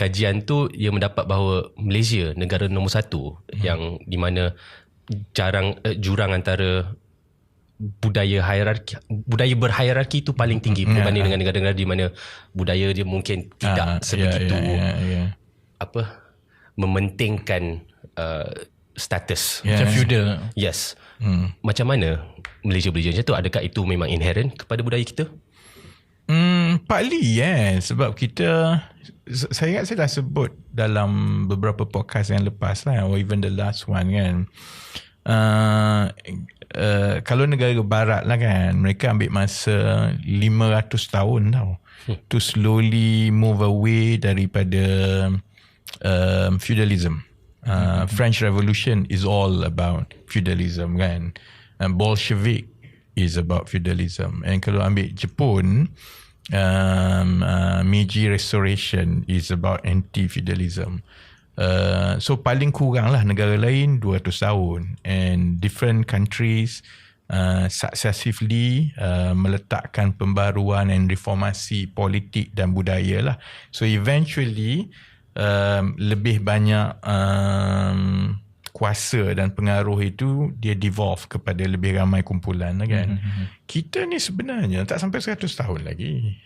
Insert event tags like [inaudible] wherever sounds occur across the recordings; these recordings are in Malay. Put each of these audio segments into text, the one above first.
kajian tu ia mendapat bahawa Malaysia negara nombor satu hmm. yang di mana jarang uh, jurang antara budaya hierarki budaya berhierarki itu paling tinggi hmm. berbanding yeah. dengan negara-negara di mana budaya dia mungkin tidak uh, sebegitu yeah, yeah, yeah, yeah. apa mementingkan uh, status yeah. macam feudal yes hmm. macam mana Malaysia boleh macam tu adakah itu memang inherent kepada budaya kita Hmm, partly yeah. Sebab kita Saya ingat saya dah sebut Dalam beberapa podcast yang lepas lah Or even the last one kan uh, uh, Kalau negara barat lah kan Mereka ambil masa 500 tahun tau hmm. To slowly move away Daripada um, Feudalism uh, hmm. French Revolution is all about Feudalism kan And Bolshevik is about feudalism. And kalau ambil Jepun, um, uh, Meiji Restoration is about anti-feudalism. Uh, so paling kurang lah negara lain 200 tahun and different countries uh, successively uh, meletakkan pembaruan dan reformasi politik dan budaya lah. So eventually um, lebih banyak um, kuasa dan pengaruh itu dia devolve kepada lebih ramai kumpulan kan. Mm-hmm. Kita ni sebenarnya tak sampai 100 tahun lagi.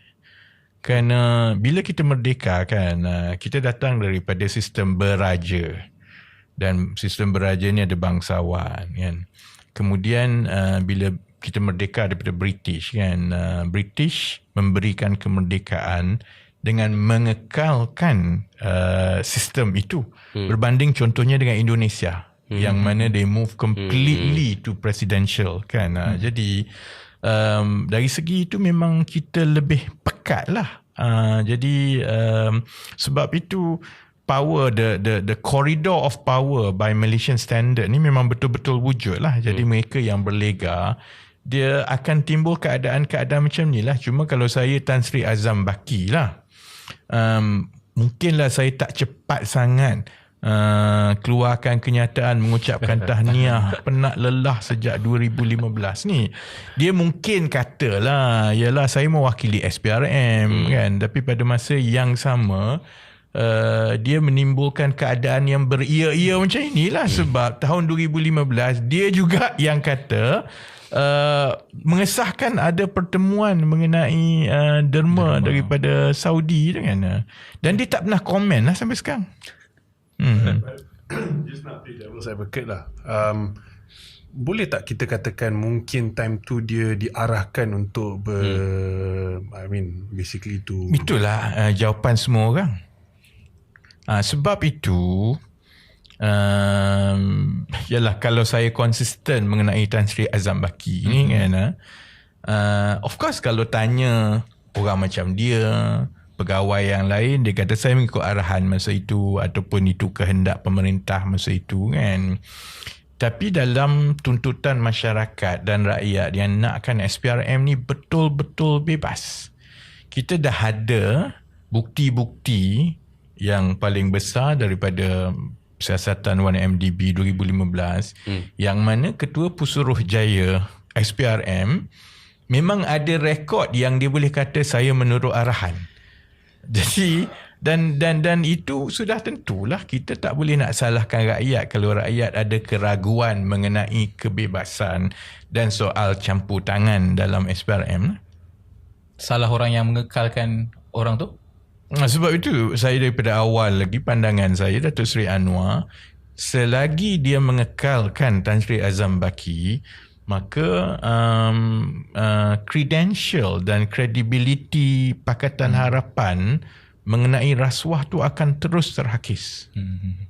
Kerana bila kita merdeka kan uh, kita datang daripada sistem beraja. Dan sistem beraja ni ada bangsawan kan. Kemudian uh, bila kita merdeka daripada British kan uh, British memberikan kemerdekaan dengan mengekalkan uh, sistem itu hmm. berbanding contohnya dengan Indonesia hmm. yang mana they move completely hmm. to presidential kan uh, hmm. jadi um, dari segi itu memang kita lebih pekat lah uh, jadi um, sebab itu power the the the corridor of power by Malaysian standard ni memang betul-betul wujud lah jadi hmm. mereka yang berlega dia akan timbul keadaan-keadaan macam ni lah cuma kalau saya Tan Sri Azam Baki lah um, mungkinlah saya tak cepat sangat uh, keluarkan kenyataan mengucapkan [laughs] tahniah penat lelah sejak 2015 ni dia mungkin katalah yalah saya mewakili SPRM hmm. kan tapi pada masa yang sama Uh, dia menimbulkan keadaan yang beria-ia macam inilah hmm. sebab tahun 2015 dia juga yang kata uh, mengesahkan ada pertemuan mengenai uh, derma, derma daripada Saudi tu kan. Dan dia tak pernah komen lah sampai sekarang. Hmm. [coughs] Just nak play devil's advocate lah. Um, boleh tak kita katakan mungkin time tu dia diarahkan untuk ber, hmm. I mean basically tu. Itulah uh, jawapan semua orang. Uh, sebab itu um, yalah kalau saya konsisten mengenai Tan Sri Azam Baki ni mm-hmm. kan uh, of course kalau tanya orang macam dia pegawai yang lain dia kata saya mengikut arahan masa itu ataupun itu kehendak pemerintah masa itu kan tapi dalam tuntutan masyarakat dan rakyat yang nakkan SPRM ni betul-betul bebas kita dah ada bukti-bukti yang paling besar daripada siasatan 1MDB 2015 hmm. yang mana ketua Pusuruh Jaya SPRM memang ada rekod yang dia boleh kata saya menurut arahan. Jadi dan dan dan itu sudah tentulah kita tak boleh nak salahkan rakyat kalau rakyat ada keraguan mengenai kebebasan dan soal campur tangan dalam SPRM. Salah orang yang mengekalkan orang tu? Nah, sebab itu saya daripada awal lagi pandangan saya Datuk Seri Anwar selagi dia mengekalkan Tan Sri Azam Baki maka um, uh, credential dan credibility Pakatan hmm. Harapan mengenai rasuah tu akan terus terhakis. Hmm.